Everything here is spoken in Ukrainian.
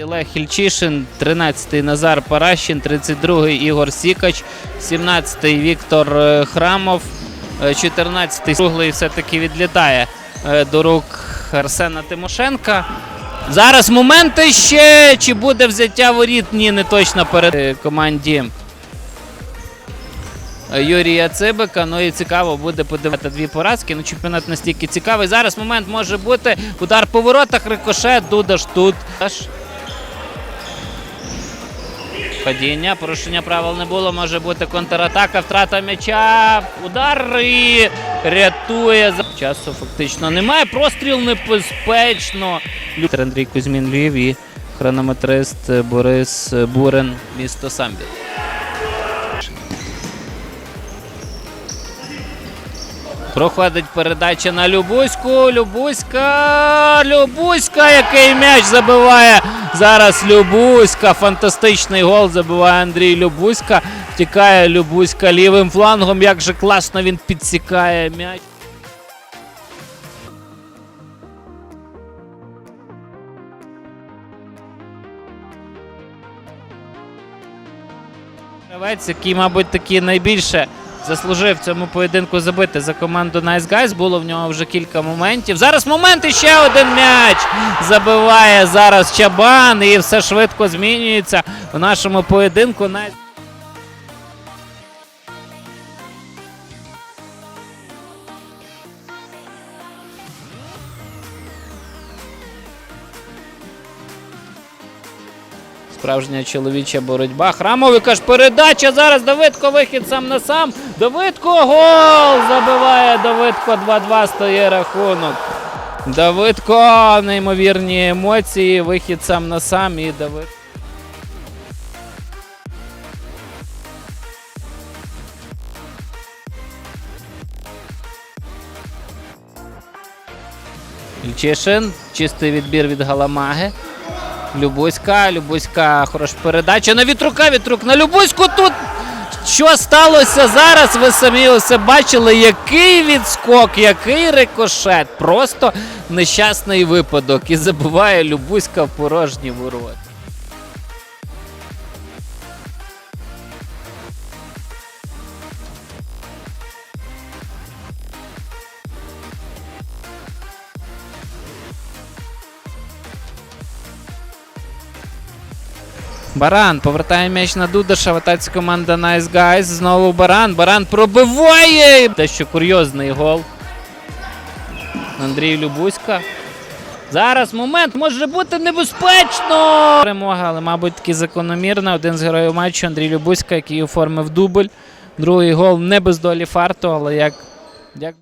Олег Хільчишин, 13-й Назар Паращин, 32-й Ігор Сікач, 17-й Віктор е, Храмов, е, 14-й круглий все-таки відлітає е, до рук Арсена Тимошенка. Зараз моменти ще. Чи буде взяття воріт? Ні, не точно перед е, команді Юрія Цибика. Ну і цікаво буде подивитися дві поразки. Ну, чемпіонат настільки цікавий. Зараз момент може бути. Удар по воротах, рикошет, Дудаш тут. Падіння, порушення правил не було. Може бути контратака, втрата м'яча. Удар і рятує. Часу фактично немає. Простріл небезпечно. Андрій Кузьмін Львів і хронометрист Борис Бурен, місто Самбір. Проходить передача на Любуську. Любуська. Любуська, який м'яч забиває. Зараз Любуська. Фантастичний гол забиває Андрій Любуська. Втікає Любуська лівим флангом. Як же класно він підсікає м'яч. Гравець, який, мабуть, таки найбільше заслужив цьому поєдинку забити за команду Nice Guys. Було в нього вже кілька моментів. Зараз момент і ще один м'яч забиває зараз Чабан, і все швидко змінюється в нашому поєдинку. Nice Справжня чоловіча боротьба. Храмовика ж передача. Зараз Давидко вихід сам на сам. Давидко гол! Забиває Давидко 2-2 стає рахунок. Давидко, неймовірні емоції. Вихід сам на сам і Давид. Ільчишин. Чистий відбір від Галамаги. Любуська, Любоська, хороша передача на вітрука, вітрук на Любоську тут. Що сталося зараз? Ви самі усе бачили, який відскок, який рикошет. Просто нещасний випадок. І забуває Любуська в порожні ворота. Баран повертає м'яч на Дудаша. В команда Nice Guys. Знову Баран. Баран пробиває. Те, що курйозний гол. Андрій Любуська. Зараз момент може бути небезпечно. Перемога, але, мабуть, таки закономірна. Один з героїв матчу Андрій Любуська, який оформив дубль. Другий гол не без долі фарту, але як. як...